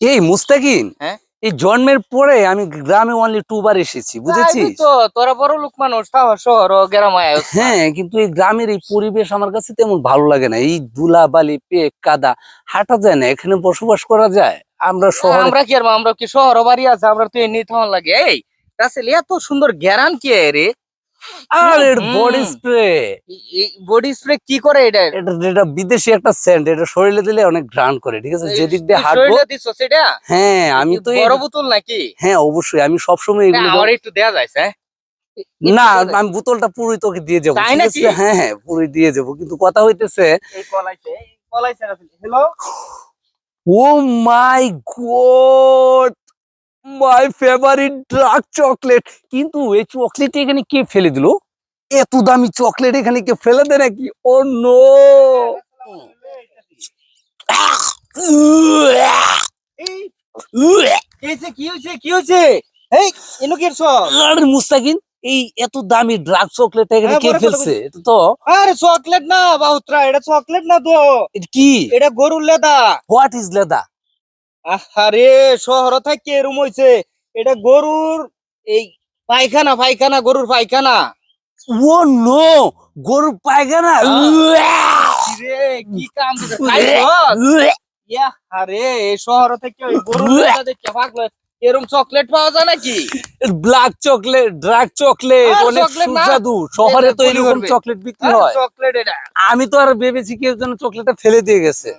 এই মুস্তাকিন হ্যাঁ? এই জন্মের পরে আমি গ্রামে অনলি টু বার এসেছি বুঝেছিস? তো তোরা বড় লোক মানুষ তাও শহর ও গ্রামায় হ্যাঁ কিন্তু এই গ্রামের এই পরিবেশ আমার কাছে তেমন ভালো লাগে না। এই ধুলা বালি পেক কাদা হাঁটা যায় না এখানে বসবাস করা যায়। আমরা শহরে আমরা কি আর আমরা কি শহর বাড়ি আছে আমরা তো এমনি তখন লাগে। এই এত সুন্দর গ্যারান কি রে? আর এর বডি স্প্রে বডি স্প্রে কি করে এটা? এটা এটা বিদেশি একটা সেন্ট এটা শরীরে দিলে অনেক ঘ্রাণ করে ঠিক আছে? যেদিক দিয়ে হাঁটবো দিছো সেটা? হ্যাঁ আমি তো বড় বোতল নাকি? হ্যাঁ অবশ্যই আমি সবসময় এগুলো একটু দেয়া যায় হ্যাঁ? না আমি বোতলটা পুরোই তোকে দিয়ে যাব? হ্যাঁ হ্যাঁ পুরোই দিয়ে যাব। কিন্তু কথা হইতেছে hello oh my god my favourite dark chocolate কিন্তু এই চকলেট এখানে কে ফেলে দিল? এত দামি চকলেট এখানে কে ফেলে দেয় নাকি? ও নো কি হয়েছে কি হয়েছে? কি হয়েছে এই মুস্তাকিন এত দামি ড্রাগ চকলেট এখানে হ্যাঁ, কে ফেলছে? এটা তো আরে চকলেট না বাহুত্রা এটা চকলেট না তো। কি? এটা গরুর লেদা। হোয়াট ইজ লেদা? আরে শহর থেকে এরম হইছে। এটা গরুর এই পায়খানা পায়খানা গরুর পায়খানা। ও নো গরুর পায়খানা? রে কি কাম আরে শহর থেকে ওই গরুর দেখে এরম চকলেট পাওয়া যায় নাকি? ব্ল্যাক চকলেট ড্রাগ চকলেট আর অনেক সুস্বাদু। শহরে তো এরকম চকলেট বিক্রি হয়। চকলেট এটা। আমি তো আর ভেবেছি কেউ যেন চকলেটটা ফেলে দিয়ে গেছে।